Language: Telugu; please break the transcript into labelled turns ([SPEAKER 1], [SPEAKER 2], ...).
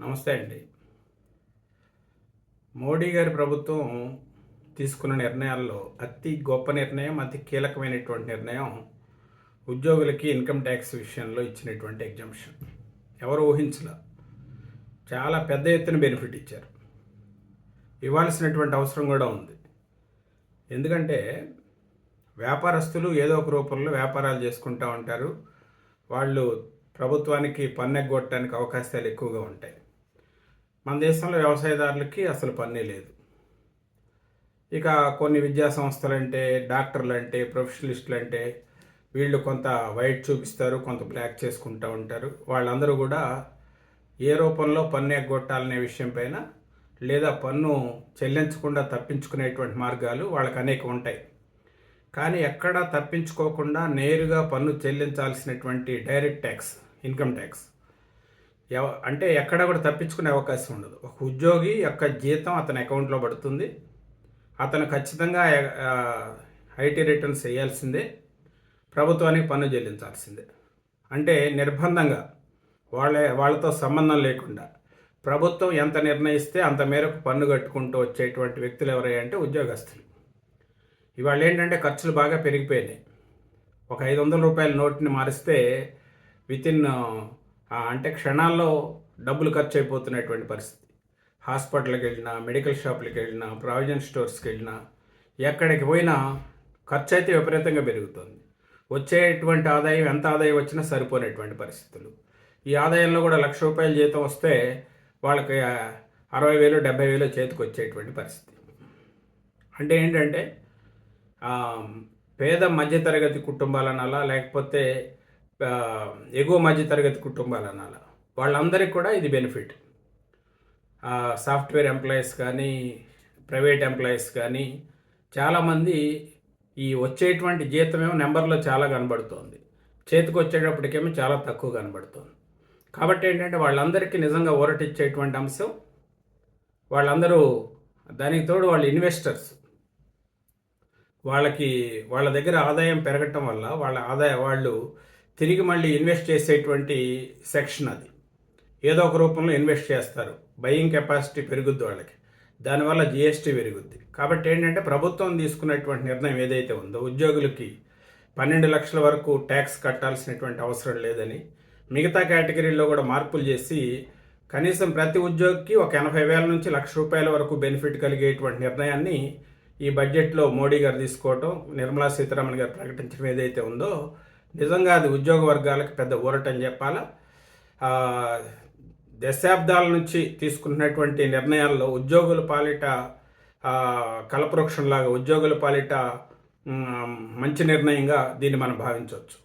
[SPEAKER 1] నమస్తే అండి. మోడీ గారి ప్రభుత్వం తీసుకున్న నిర్ణయాల్లో అతి గొప్ప నిర్ణయం అతి కీలకమైనటువంటి నిర్ణయం ఉద్యోగులకి ఇన్కమ్ ట్యాక్స్ విషయంలో ఇచ్చినటువంటి ఎగ్జామ్షన్. ఎవరు ఊహించలే? చాలా పెద్ద ఎత్తున బెనిఫిట్ ఇచ్చారు. ఇవ్వాల్సినటువంటి అవసరం కూడా ఉంది. ఎందుకంటే వ్యాపారస్తులు ఏదో ఒక రూపంలో వ్యాపారాలు చేసుకుంటూ ఉంటారు. వాళ్ళు ప్రభుత్వానికి పన్నెగ్గొట్టడానికి అవకాశాలు ఎక్కువగా ఉంటాయి. మన దేశంలో వ్యవసాయదారులకి అసలు పన్నే లేదు. ఇక కొన్ని విద్యా సంస్థలు అంటే డాక్టర్లు అంటే ప్రొఫెషనలిస్టులు అంటే వీళ్ళు కొంత వైట్ చూపిస్తారు కొంత బ్లాక్ చేసుకుంటూ ఉంటారు. వాళ్ళందరూ కూడా ఏ రూపంలో పన్ను ఎగ్గొట్టాలనే విషయం పైన లేదా పన్ను చెల్లించకుండా తప్పించుకునేటువంటి మార్గాలు వాళ్ళకి అనేక ఉంటాయి. కానీ ఎక్కడా తప్పించుకోకుండా నేరుగా పన్ను చెల్లించాల్సినటువంటి డైరెక్ట్ ట్యాక్స్ ఇన్కమ్ ట్యాక్స్ ఎవ అంటే ఎక్కడ కూడా తప్పించుకునే అవకాశం ఉండదు. ఒక ఉద్యోగి యొక్క జీతం అతని అకౌంట్లో పడుతుంది. అతను ఖచ్చితంగా ఐటీ రిటర్న్స్ వేయాల్సిందే. ప్రభుత్వానికి పన్ను చెల్లించాల్సిందే. అంటే నిర్బంధంగా వాళ్ళ వాళ్ళతో సంబంధం లేకుండా ప్రభుత్వం ఎంత నిర్ణయిస్తే అంత మేరకు పన్ను కట్టుకుంటూ వచ్చేటువంటి వ్యక్తులు ఎవరయ్యంటే ఉద్యోగస్తులు. ఇవాళ ఏంటంటే ఖర్చులు బాగా పెరిగిపోయినాయి. ఒక ఐదు వందల రూపాయల నోట్ని మారిస్తే వితిన్ అంటే క్షణాల్లో డబ్బులు ఖర్చు అయిపోతున్నటువంటి పరిస్థితి. హాస్పిటల్కి వెళ్ళినా మెడికల్ షాప్లకి వెళ్ళినా ప్రావిజన్ స్టోర్స్కి వెళ్ళినా ఎక్కడికి పోయినా ఖర్చు అయితే విపరీతంగా పెరుగుతుంది. వచ్చేటువంటి ఆదాయం ఎంత ఆదాయం వచ్చినా సరిపోయినటువంటి పరిస్థితులు. ఈ ఆదాయంలో కూడా లక్ష రూపాయల జీతం వస్తే వాళ్ళకి అరవై వేలు డెబ్బై వేలు చేతికి వచ్చేటువంటి పరిస్థితి. అంటే ఏంటంటే పేద మధ్యతరగతి కుటుంబాలు లేకపోతే ఎగువ మధ్యతరగతి కుటుంబాలు అనాలా వాళ్ళందరికీ కూడా ఇది బెనిఫిట్. సాఫ్ట్వేర్ ఎంప్లాయీస్ కానీ ప్రైవేట్ ఎంప్లాయీస్ కానీ చాలామంది ఈ వచ్చేటువంటి జీతమేమో నెంబర్లో చాలా కనబడుతోంది. చేతికి వచ్చేటప్పటికేమో చాలా తక్కువ కనబడుతోంది. కాబట్టి ఏంటంటే వాళ్ళందరికీ నిజంగా ఊరటిచ్చేటువంటి అంశం వాళ్ళందరూ దానికి తోడు వాళ్ళు ఇన్వెస్టర్స్. వాళ్ళకి వాళ్ళ దగ్గర ఆదాయం పెరగటం వల్ల వాళ్ళ ఆదాయ వాళ్ళు తిరిగి మళ్ళీ ఇన్వెస్ట్ చేసేటువంటి సెక్షన్ అది. ఏదో ఒక రూపంలో ఇన్వెస్ట్ చేస్తారు. బయింగ్ కెపాసిటీ పెరుగుద్ది వాళ్ళకి. దానివల్ల జిఎస్టీ పెరుగుద్ది. కాబట్టి ఏంటంటే ప్రభుత్వం తీసుకున్నటువంటి నిర్ణయం ఏదైతే ఉందో ఉద్యోగులకి పన్నెండు లక్షల వరకు ట్యాక్స్ కట్టాల్సినటువంటి అవసరం లేదని మిగతా కేటగిరీల్లో కూడా మార్పులు చేసి కనీసం ప్రతి ఉద్యోగికి ఒక ఎనభై వేల నుంచి లక్ష రూపాయల వరకు బెనిఫిట్ కలిగేటువంటి నిర్ణయాన్ని ఈ బడ్జెట్లో మోడీ గారు తీసుకోవటం నిర్మలా సీతారామన్ గారు ప్రకటించడం ఏదైతే ఉందో నిజంగా అది ఉద్యోగ వర్గాలకు పెద్ద ఊరటని చెప్పాలా? దశాబ్దాల నుంచి తీసుకున్నటువంటి నిర్ణయాల్లో ఉద్యోగుల పాలిట కలపవృక్షంలాగా ఉద్యోగుల పాలిట మంచి నిర్ణయంగా దీన్ని మనం భావించవచ్చు.